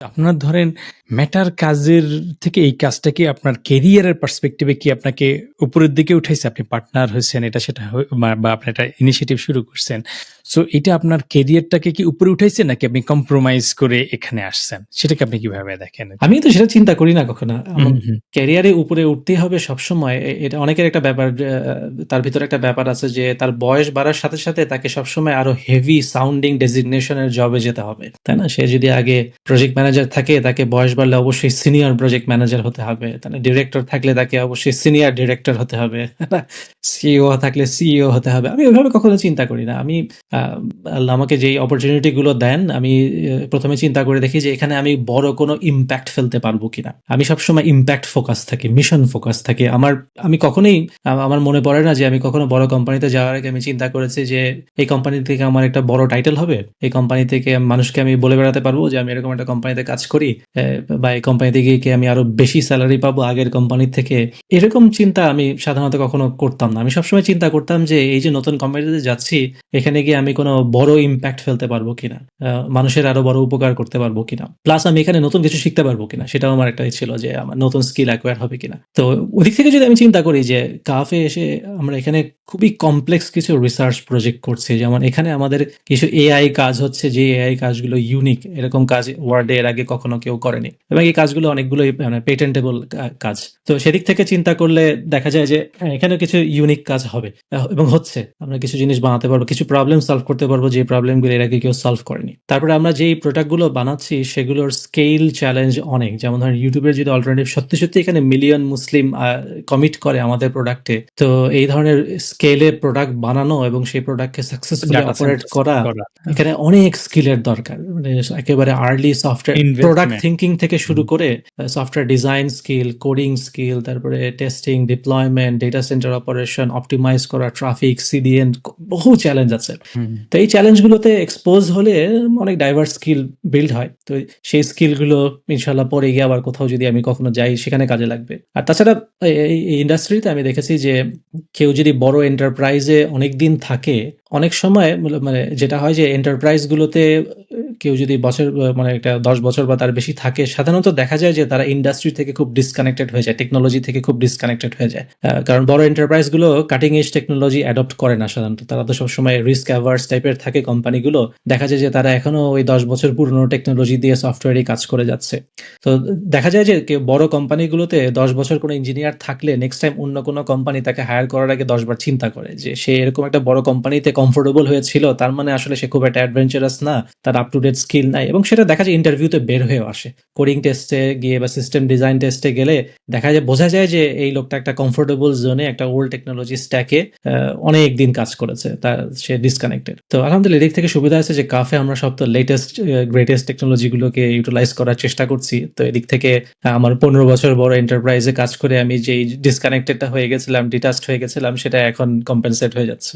আপনার ধরেন ম্যাটার কাজের থেকে এই কাজটা কি আপনার কেরিয়ারের পার্সপেক্টিভে কি আপনাকে উপরের দিকে উঠাইছে? আপনি পার্টনার হইছেন এটা সেটা বা আপনি একটা ইনিশিয়েটিভ শুরু করছেন। সো এটা আপনার কেরিয়ারটাকে কি উপরে উঠাইছে নাকি আপনি কম্প্রোমাইজ করে এখানে আসছেন? সেটাকে আপনি কীভাবে দেখেন? আমি তো সেটা চিন্তা করি না কখনো। ক্যারিয়ারে উপরে উঠতেই হবে সবসময়। এটা অনেকের একটা ব্যাপার তার ভিতরে একটা ব্যাপার আছে যে তার বয়স বাড়ার সাথে, সাথে তাকে সবসময় আরও হেভি সাউন্ডিং ডেজিগনেশন এর জবে যেতে হবে। তাই না? সে যদি আগে প্রজেক্ট ম্যানেজার থাকে তাকে বয়স বাড়লে অবশ্যই সিনিয়র প্রজেক্ট ম্যানেজার হতে হবে। না? ডিরেক্টর থাকলে তাকে অবশ্যই সিনিয়র ডিরেক্টর হতে হবে। সিইও থাকলে সিইও হতে হবে। আমি ওইভাবে কখনো চিন্তা করি না। আমি আমাকে যেই অপরচুনিটি গুলো দেন আমি এ ১ম এ চিন্তা করে দেখি যে এখানে আমি বড় কোনো ইমপ্যাক্ট ফেলতে পারব কিনা। আমি সবসময় ইমপ্যাক্ট ফোকাস থাকি, মিশন ফোকাস থাকি। আমার আমি কখনোই আমার মনে পড়ে না যে আমি কখনো বড় কোম্পানিতে যাওয়ার আগে আমি চিন্তা করেছি যে এই কোম্পানি থেকে আমার একটা বড় টাইটেল হবে। এই কোম্পানি থেকে মানুষকে আমি বলে বেড়াতে পারব যে আমি এরকম একটা কোম্পানিতে কাজ করি। বা এই কোম্পানিতে গিয়ে কি আমি আরও বেশি স্যালারি পাবো আগের কোম্পানি থেকে। এরকম চিন্তা আমি সাধারণত কখনো করতাম না। আমি সবসময় চিন্তা করতাম যে, এই যে নতুন কোম্পানিতে যাচ্ছি, এখানে গিয়ে আমি কোনো বড় ইম্প্যাক্ট ফেলতে পারব কিনা। মানুষের আরও বড় উপকার করতে পারব কিনা। প্লাস আমি এখানে নতুন কিছু শিখতে পারব কিনা। সেটাও আমার একটা ছিল যে, আমার নতুন স্কিল অ্যাকোয়ার হবে কিনা। তো ওদিক থেকে যদি আমি চিন্তা করি যে কাফে এসে আমরা এখানে খুবই কমপ্লেক্স কিছু রিসার্চ প্রজেক্ট করছি। যেমন এখানে আমাদের কিছু এআই কাজ হচ্ছে, যে এআই কাজগুলো ইউনিক। এরকম কাজ ওয়ার্লড এর আগে কখনো কেউ করেনি। এবং এই কাজগুলো অনেকগুলোই মানে পেটেন্টেবল কাজ। তো সেদিক থেকে চিন্তা করলে দেখা যায় যে এখানে কিছু ইউনিক কাজ হবে এবং হচ্ছে। আমরা কিছু জিনিস বানাতে পারব, কিছু প্রবলেম সলভ করতে পারব যে প্রবলেমগুলো এর আগে কেউ সলভ করেনি। তারপরে আমরা যেই প্রোডাক্টগুলো বানাচ্ছি সেগুলোর স্কেল চ্যালেঞ্জ অনেক। যেমন ধরেন ইউটিউবের যদি অল্টারনেটিভ সত্যি, সত্যি এখানে মিলিয়ন মুসলিম কমিট করে আমাদের প্রোডাক্টে। তো এই ধরনের স্কেলে প্রোডাক্ট বানানো এবং সেই প্রোডাক্টকে সাকসেসফুলি অপারেট করা করা। এখানে অনেক স্কিলের দরকার। মানে একেবারে early software product investment. Thinking শুরু করে software design skill, coding skill, তারপরে testing, deployment, data center operation, optimize করা, ট্রাফিক, সিডিএন বহু চ্যালেঞ্জ আছে। তো এই চ্যালেঞ্জ গুলোতে এক্সপোজ হলে অনেক ডাইভার্স স্কিল বিল্ড হয়। তো সেই স্কিলগুলো ইনশাআল্লাহ পরে গিয়ে আবার কোথাও যদি আমি কখনো যাই সেখানে কাজে লাগবে। আর তাছাড়া এই ইন্ডাস্ট্রিতে আমি দেখেছি যে কেউ যদি বড় এন্টারপ্রাইজে এ অনেকদিন থাকে, অনেক সময় মানে যেটা হয় যে এন্টারপ্রাইজ গুলোতে কেউ যদি বছর মানে একটা ১০ বছর বা তার বেশি থাকে, সাধারণত দেখা যায় যে তারা ইন্ডাস্ট্রি থেকে খুব ডিসকানেক্টেড হয়ে যায়। টেকনোলজি থেকে খুব ডিসকানেক্টেড হয়ে যায়। কারণ বড় এন্টারপ্রাইজগুলো কাটিং এজ টেকনোলজি অ্যাডপ্ট করে না সাধারণত। তারা তো সবসময় রিস্ক অ্যাভার্স টাইপের থাকে কোম্পানিগুলো। দেখা যায় যে তারা এখনও ওই ১০ বছর পুরনো টেকনোলজি দিয়ে সফটওয়্যারেই কাজ করে যাচ্ছে। তো দেখা যায় যে কেউ বড় কোম্পানিগুলোতে ১০ বছর কোনো ইঞ্জিনিয়ার থাকলে নেক্সট টাইম অন্য কোনো কোম্পানি তাকে হায়ার করার আগে ১০ বার চিন্তা করে যে সে এরকম একটা বড় কোম্পানিতে কমফোর্টেবল হয়েছিল। তার মানে আসলে সে খুব একটা অ্যাডভেঞ্চারাস না। তার আপ টু ডেট স্কিল নাই এবং সেটা দেখা যায় ইন্টারভিউতে বের হয়েও আসে। কোডিং টেস্টে গিয়ে বা সিস্টেম ডিজাইন টেস্টে গেলে দেখা যায় বোঝা যায় যে এই লোকটা একটা কমফোর্টেবল জোনে একটা ওল্ড টেকনোলজি স্ট্যাকে আ অনেকদিন কাজ করেছে। তার সে ডিসকানেক্টেড। তো আলহামদুলিল্লাহ এদিক থেকে সুবিধা আছে যে কাফে আমরা সব তো লেটেস্ট গ্রেটেস্ট টেকনোলজি গুলোকে ইউটিলাইজ করার চেষ্টা করছি। তো এদিক থেকে আমার ১৫ বছর বড় এন্টারপ্রাইজে কাজ করে আমি যেই ডিসকানেক্টেড টা হয়ে গেছিলাম, ডিটাচড হয়ে গেছিলাম সেটা এখন কম্পেনসেট হয়ে যাচ্ছে।